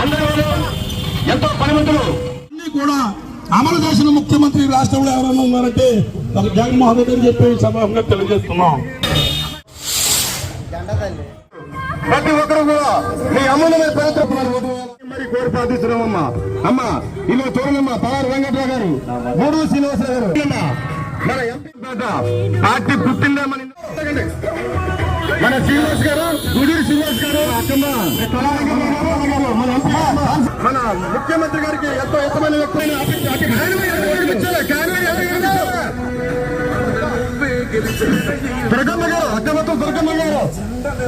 అందరూ ఎంతో పనిమంతులు అన్ని కూడా అమలు చేసిన ముఖ్యమంత్రి రాష్ట్రంలో ఎవరైనా ఉన్నారంటే ఒక జగన్మోహన్ రెడ్డి అని చెప్పి సభంగా తెలియజేస్తున్నాం. ప్రతి ఒక్కరు కూడా మీ అమూల్యమైన పవిత్ర మరి కోరి ప్రార్థిస్తున్నామమ్మా. అమ్మ ఇలా చూడండమ్మా పవారు వెంకట్రావు గారు మూడు శ్రీనివాసరావు గారు. అమ్మా, మన ఎంపీ పార్టీ పుట్టిందే మన మన శ్రీనివాస్ గారు గుడూరు శ్రీనివాస్ గారు. అక్కమ్మ మన ఎంపీ మన ముఖ్యమంత్రి గారికి ఎంతో ఇష్టమైన వ్యక్తి దుర్గమ్మ గారు అక్కమ్మతో దుర్గమ్మ గారు.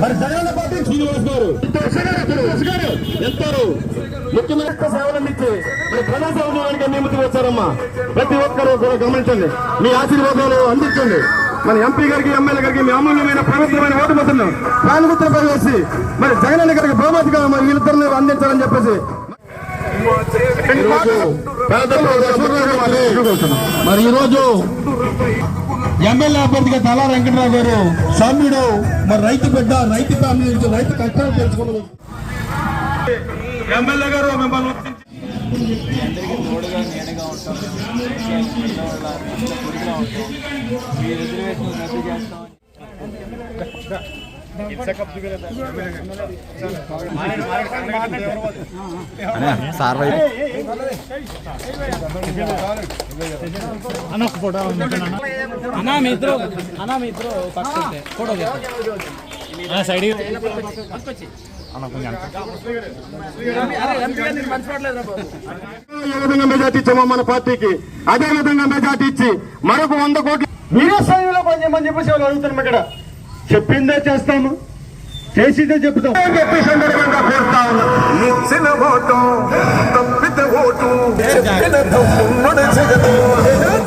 మరి జగన్ పార్టీ శ్రీనివాస్ గారు. శ్రీనివాస్ గారు ఎంతో ముఖ్యమైన సేవలు మరి ప్రజా సేవడానికి నియమితులు వచ్చారమ్మా. ప్రతి ఒక్కరూ కూడా గమనించండి. మీ ఆశీర్వాదాలు అందించండి. మన ఎంపీ గారికి ఎమ్మెల్యే గారికి మీ అమూల్యమైన పవిత్రమైన ఓటు మొత్తం ప్రాణగుత్ర వేసి మరి జగన్ గారికి బహుమతిగా మరి వీళ్ళిద్దరిని అందించాలని చెప్పేసి మరి ఈరోజు ఎమ్మెల్యే అభ్యర్థిగా తలా వెంకటరావు గారు సౌమ్యుడు మరి రైతు బిడ్డ రైతు ఫ్యామిలీ నుంచి రైతు కష్టాలు తెలుసుకున్నారు ఎమ్మెల్యే గారు మిమ్మల్ని అందరికీ తోడుగా నీడగా ఉంటాం పొడిగా ఉంటాం మీ రిజర్వేషన్ రద్దు చేస్తామని అన్నా మీ ఇద్దరు అన్నా మీ ఇద్దరు ఫోటో సైడ్ విధంగా మెజార్టీ ఇచ్చామో మన పార్టీకి. అదే విధంగా మెజార్టీ ఇచ్చి మరొక వంద కోట్లు మీరే స్థాయిలో పనిచేయమని చెప్పేసి వాళ్ళు అడుగుతున్నాం ఇక్కడ. చెప్పిందే చేస్తాము. చేసిందే చెప్తాం చెప్పి సందర్భంగా కోరుతా ఇచ్చిన ఓటు తప్పిత ఓటు.